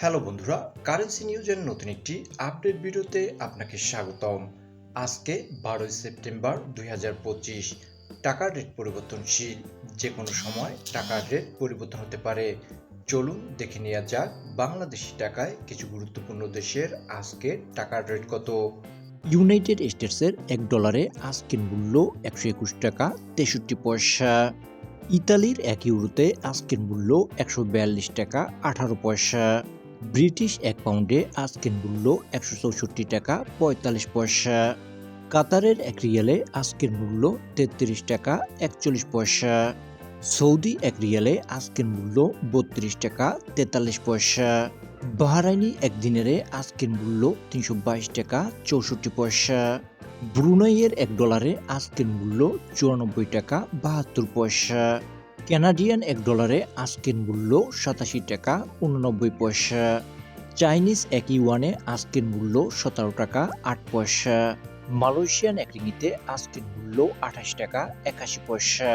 Hello বন্ধুরা, currency নিউজের নতুন একটি আপডেট ভিডিওতে আপনাকে স্বাগতম। আজকে বারোই সেপ্টেম্বর দুই টাকার রেট পরিবর্তনশীল যে কোনো সময় টাকার রেট পরিবর্তন হতে পারে। চলুন দেখে নেওয়া যাক বাংলাদেশি টাকায় কিছু গুরুত্বপূর্ণ দেশের আজকে টাকার রেট কত। ইউনাইটেড স্টেটসের এক ডলারে আজকের মূল্য একশো একুশ টাকা তেষট্টি পয়সা। ইতালির এক ইউরোতে আজকের মূল্য একশো বিয়াল্লিশ টাকা আঠারো পয়সা। ব্রিটিশ এক পাউন্ডে আজকের মূল্য একশো চৌষট্টি টাকা পঁয়তাল্লিশ পয়সা। কাতারের এক রিয়ালে আজকের মূল্য তেত্রিশ টাকা একচল্লিশ পয়সা। সৌদি এক রিয়ালে আজকের মূল্য বত্রিশ টাকা তেতাল্লিশ পয়সা। বাহারাইনি একদিনেরে আজকের মূল্য তিনশো বাইশ টাকা চৌষট্টি পয়সা। ব্রুনাইয়ের এক ডলারে আজকের মূল্য চুরানব্বই টাকা বাহাত্তর পয়সা। কানাডিয়ান এক ডলারে আজকের মূল্য সাতাশি টাকা, উননব্বই পয়সা। চাইনিজ এক ইউয়ানে আজকের মূল্য সতেরো টাকা, আট পয়সা। মালয়েশিয়ান এক রিঙ্গিতে আজকের মূল্য আঠাশ টাকা, একাশি পয়সা।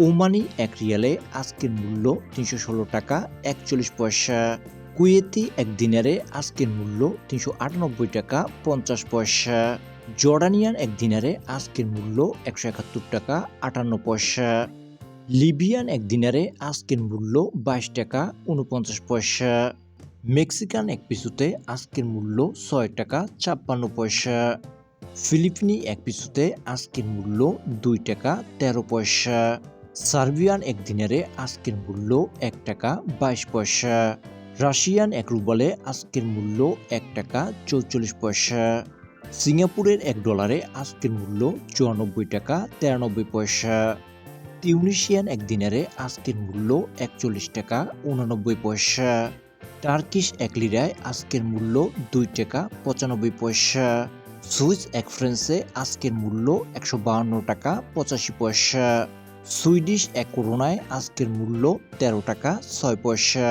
ওমানি এক রিয়ালে আজকের মূল্য তিনশো ষোলো টাকা, একচল্লিশ পয়সা। কুয়েতি এক দিনারে আজকের মূল্য তিনশো আটানব্বই টাকা, পঞ্চাশ পয়সা। জর্ডানিয়ান এক দিনারে আজকের মূল্য একশো একাত্তর টাকা, আটান্ন পয়সা। লিবিয়ান এক দিনারে আজকের মূল্য বাইশ টাকা উনপঞ্চাশ পয়সা। মেক্সিকান এক পিসুতে আজকের মূল্য ছয় টাকা ছাপ্পান্ন পয়সা। ফিলিপিনি এক পিসুতে আজকের মূল্য দুই টাকা তেরো পয়সা। সার্বিয়ান এক দিনারে আজকের মূল্য এক টাকা বাইশ পয়সা। রাশিয়ান এক রুবলে আজকের মূল্য এক টাকা চৌচল্লিশ পয়সা। সিঙ্গাপুরের এক ডলারে আজকের মূল্য চুরানব্বই টাকা তিরানব্বই পয়সা। তিউনিশিয়ান এক দিনারে আজকের মূল্য একচল্লিশ টাকা উনানব্বই পয়সা। টার্কিশ এক লিরায় আজকের মূল্য দুই টাকা পঁচানব্বই পয়সা। সুইস এক ফ্রেন্সে আজকের মূল্য একশো বাহান্ন টাকা পঁচাশি পয়সা। সুইডিশ এক করোনায় আজকের মূল্য তেরো টাকা ছয় পয়সা।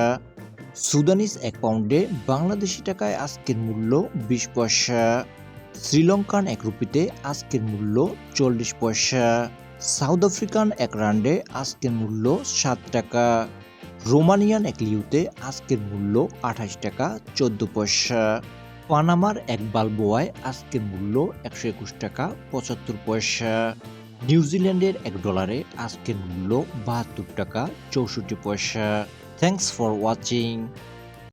সুদানিস এক পাউন্ডে বাংলাদেশি টাকায় আজকের মূল্য বিশ পয়সা। শ্রীলঙ্কান এক রুপিতে আজকের মূল্য চল্লিশ পয়সা। সাউথ আফ্রিকান এক রান্ডে আজকের মূল্য সাত টাকা। রোমানিয়ান এক লিউতে আজকের মূল্য আঠাশ টাকা চোদ্দ পয়সা। পানামার এক বালবোয়ায় আজকের মূল্য একশো একুশ টাকা পঁচাত্তর পয়সা। নিউজিল্যান্ডের এক ডলারে আজকের মূল্য বাহাত্তর টাকা চৌষট্টি পয়সা। Thanks for watching.